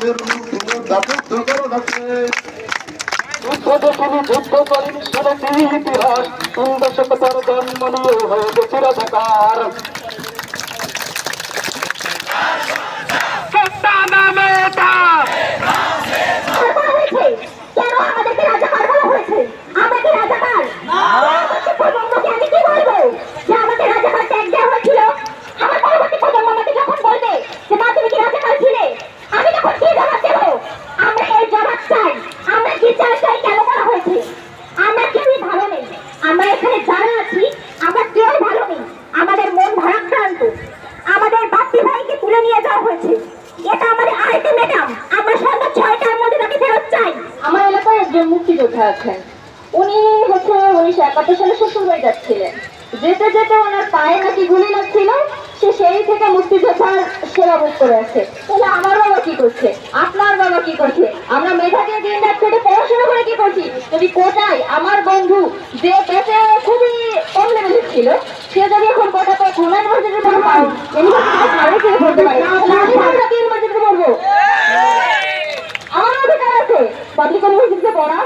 শহীদের রূপ দাসত্ব করো নাচে যুদ্ধদেশিনী যুদ্ধ করিনি শুনেছি ইতিহাস তিন দশক তার জন্ম নিয়ে হয়ে গেছিল রাজাকার সত্তা নামে তার হয়েছে কেন আমাদেরকে রাজাকার বলা হয়েছে আমরা কি রাজাকার পরবর্তী প্রজন্মকে আমি কি বলব যে আমাকে রাজাকার ট্যাগ দেওয়া হয়েছিল আমার পরবর্তী প্রজন্ম আমাকে যখন বলবে যে মা তুমি কি রাজাকার ছিলে আমি তখন কি জবাব দেবো আমরা এই জবাব চাই আমরা কি চাই চাই কেন করা হয়েছে আমরা কেউই ভালো নেই আমরা এখানে যারা আছি, আমরা কেউ ভালো নেই। আমাদের মন ভারাক্রান্ত। আমাদের বাপ্পি ভাইকে তুলে নিয়ে যাওয়া হয়েছে। এটা আমাদের আলটিমেটাম। আমরা সন্ধ্যা ছয়টার মধ্যে তাকে ফেরত চাই। আমার এলাকায় একজন মুক্তিযোদ্ধা আছেন। উনি হচ্ছে উনিশশো একাত্তর সালে শ্বশুর বাড়ি যাচ্ছিলেন। যেতে যেতে ওনার পায়ে নাকি গুলি লাগছিল। সে সেই থেকে মুক্তিযোদ্ধার সেবা ভোগ করে আছে তাহলে আমার বাবা কি করছে? আপনার বাবা কি করছে? আমরা মেধাকে দিন রাত খেটে পড়াশোনা করে কি করছি? যদি কোটায় আমার বন্ধু যে পেটে খুবই কম লেভেলের ছিল। সে যদি এখন কোটা পায় কোন ইউনিভার্সিটিতে পড়ে পায় ইউনিভার্সিটিতে পড়তে পারে। আমি ভাবনা কি ইউনিভার্সিটিতে পড়ব আমার অধিকার আছে। পাবলিক ইউনিভার্সিটিতে পড়া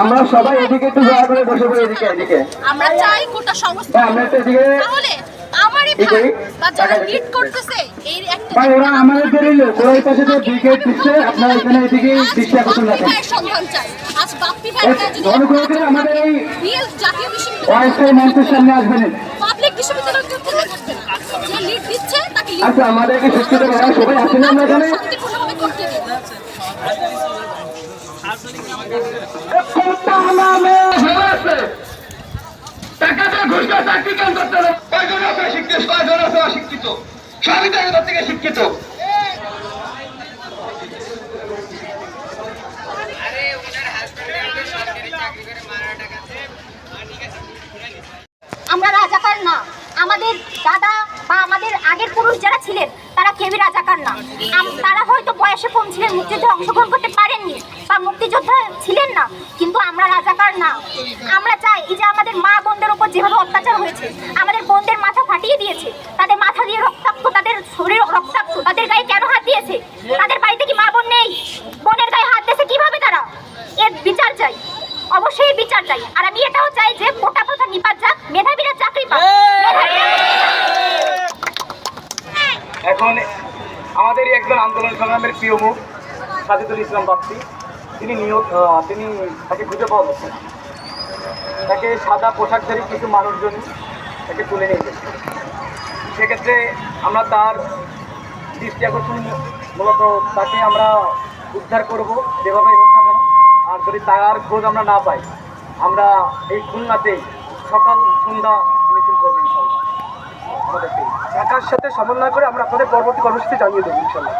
আমরা সবাই এদিকে একটু দয়া করে বসে পড়ে এদিকে এদিকে। আমরা চাই কোটা বা সংস্কার আমরা একটু এদিকে ভাই যে, বা যারা টাকা লিড করতেছে এই একটা ভাই ওরা আমাদের লোক ওরা এই পাশে যে ব্রিগেড দিচ্ছে আপনারা এখানে এদিকে দৃষ্টি আকর্ষণ রাখেন। অনুগ্রহ করে আমাদের এই মঞ্চের সামনে আসবেন। আচ্ছা আমাদেরকে শিক্ষিত করা সবাই আছেন আমরা এখানে। করতে দিন টাকা দিয়ে এদের থেকে শিক্ষিত আমরা রাজাকার না। আমাদের দাদা বা আমাদের আগের পুরুষ যারা ছিলেন, তারা কেউই রাজাকার না। তারা হয়তো বয়সে কম ছিলেন, মুক্তিযুদ্ধে অংশগ্রহণ করতে পারেননি বা মুক্তিযোদ্ধা ছিলেন না, কিন্তু আমরা রাজাকার না। আমরা চাই এই যে আমাদের মা বোনদের উপর যেভাবে অত্যাচার হয়েছে আমাদের বোনদের মাথা ফাটিয়ে দিয়েছে। তাদের মাথা দিয়ে রক্তাক্ত তাদের শরীর রক্তাক্ত তাদের গায়ে কেন হাত দিয়েছে? তাদের বাড়িতে কি মা বোন নেই? বোনের গায়ে হাত দিয়েছে কীভাবে তারা? এর বিচার চাই। অবশ্যই বিচার চাই। আর আমি এটাও চাই যে কোটা প্রথা নিপাত যাক মেধাবীরা চাকরি পাক। এখন আমাদেরই একজন আন্দোলন সংগ্রামের প্রিয় মুখ সাজিদুল ইসলাম বাপ্পি তিনি আহ, তিনি তাকে খুঁজে পাওয়া যাচ্ছে তাকে সাদা পোশাকধারী কিছু মানুষজন তাকে তুলে নিয়ে গেছে। সেক্ষেত্রে আমরা তার দৃষ্টি আকর্ষণ মূলত তাকে আমরা উদ্ধার করব, যেভাবে হোক না কেন। আর যদি তার খোঁজ আমরা না পাই, আমরা এই খুলনাতেই সকাল সন্ধ্যা মিছিল করব ইনশাল্লাহ আমাদেরকে। ঢাকার সাথে সমন্বয় করে আমরা আপনাদের পরবর্তী কর্মসূচি জানিয়ে দেবো ইনশাল্লাহ